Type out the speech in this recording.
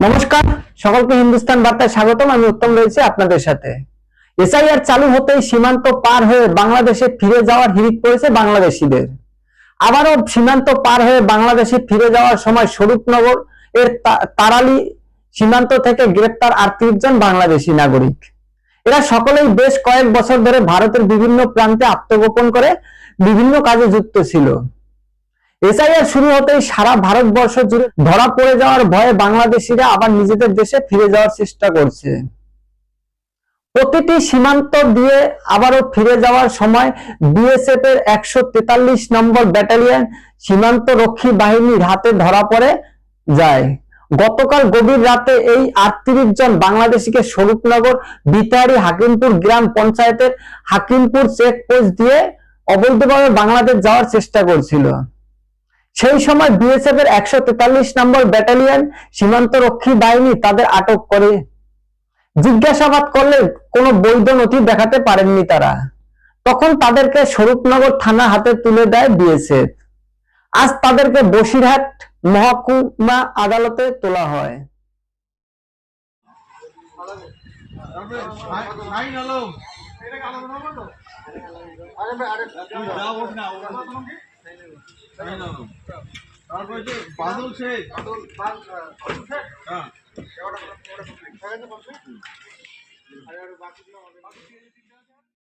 নমস্কার, সকলকে হিন্দুস্তান বার্তায় স্বাগতম, আমি উত্তম রয়েছে আপনাদের সাথে। এসআইআর চালু হতেই সীমান্ত পার হয়ে বাংলাদেশে ফিরে যাওয়ার হিড়িক পড়েছে বাংলাদেশিদের। আবারও সীমান্ত পার হয়ে বাংলাদেশে ফিরে যাওয়ার সময় স্বরূপনগর এর তারালি সীমান্ত থেকে গ্রেপ্তার আটত্রিশ জন বাংলাদেশি নাগরিক। এরা সকলেই বেশ কয়েক বছর ধরে ভারতের বিভিন্ন প্রান্তে আত্মগোপন করে বিভিন্ন কাজে যুক্ত ছিল। এসআইআর শুরু হতেই সারা ভারতবর্ষ জুড়ে ধরা পড়ে যাওয়ার ভয়ে বাংলাদেশিরা আবার নিজেদের দেশে ফিরে যাওয়ার চেষ্টা করছে। প্রতিটি সীমান্ত দিয়ে আবারও ফিরে যাওয়ার সময় বিএসএফ এর একশো তেতাল্লিশ নম্বর ব্যাটালিয়ন সীমান্ত রক্ষী বাহিনীর হাতে ধরা পড়ে যায়। গতকাল গভীর রাতে এই আটত্রিশ জন বাংলাদেশিকে স্বরূপনগর বিতারি হাকিমপুর গ্রাম পঞ্চায়েতের হাকিমপুর চেকপোস্ট দিয়ে অবৈধভাবে বাংলাদেশ যাওয়ার চেষ্টা করছিল। সেই সময় বিএসএফ এর একশো তেতাল্লিশ নম্বর ব্যাটালিয়ন সীমান্ত রক্ষী বাহিনী তাদের আটক করে। জিজ্ঞাসাবাদ করলে কোনো বৈধ নথি দেখাতে পারেননি তারা। তখন তাদেরকে স্বরূপনগর থানা হাতে তুলে দেয় বিএসএফ আজ তাদেরকে বসিরহাট মহকুমা আদালতে তোলা হয়। ফাইন হলো যা হোক না ওরা ফাইন হলো তারপরে যে বাদল শেখ। হ্যাঁ।